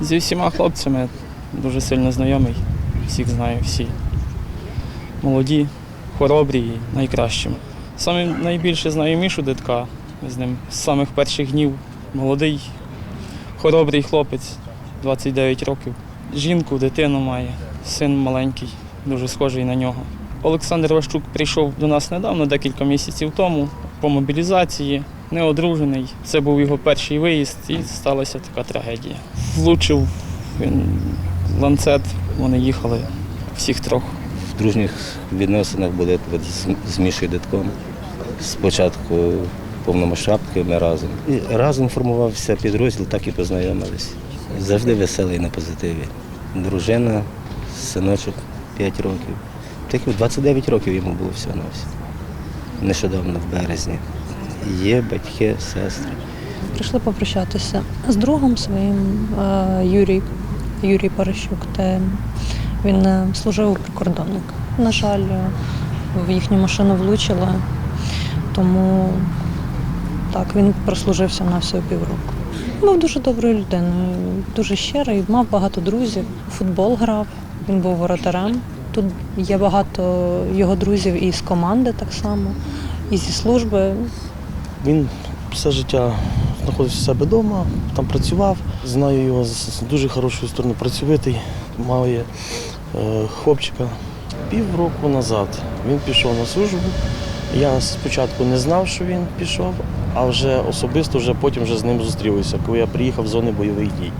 Зі всіма хлопцями дуже сильно знайомий. Всіх знаю, всі. Молоді, хоробрі і найкращими. Саме найбільше знаю Мішу Дитка. З ним з самих перших днів. Молодий, хоробрий хлопець, 29 років. Жінку, дитину має, син маленький, дуже схожий на нього. Олександр Ващук прийшов до нас недавно, декілька місяців тому, по мобілізації, неодружений. Це був його перший виїзд і сталася така трагедія. Влучив він ланцет, вони їхали всіх трьох. В дружніх відносинах були з, Мішою Дитком. Спочатку повномасштабки ми разом. І разом формувався підрозділ, так і познайомились. Завжди веселий на позитиві. Дружина, синочок 5 років. Таких 29 років йому було всього на все. Нещодавно в березні. Є батьки, сестри. Прийшли попрощатися з другом своїм е, Юрій, Юрій Паращук. Те він е, служив у прикордонник. На жаль, е, в їхню машину влучила, тому так, він прослужився на всього півроку. Був дуже доброю людиною, дуже щирий, мав багато друзів, футбол грав, він був воротарем. Тут є багато його друзів і з команди так само, і зі служби. Він все життя знаходився в себе вдома, там працював. Знаю його з дуже хорошої сторони працьовитий. Має е, хлопчика. Півроку назад він пішов на службу. Я спочатку не знав, що він пішов, а вже особисто вже потім вже з ним зустрілися, коли я приїхав з зони бойових дій.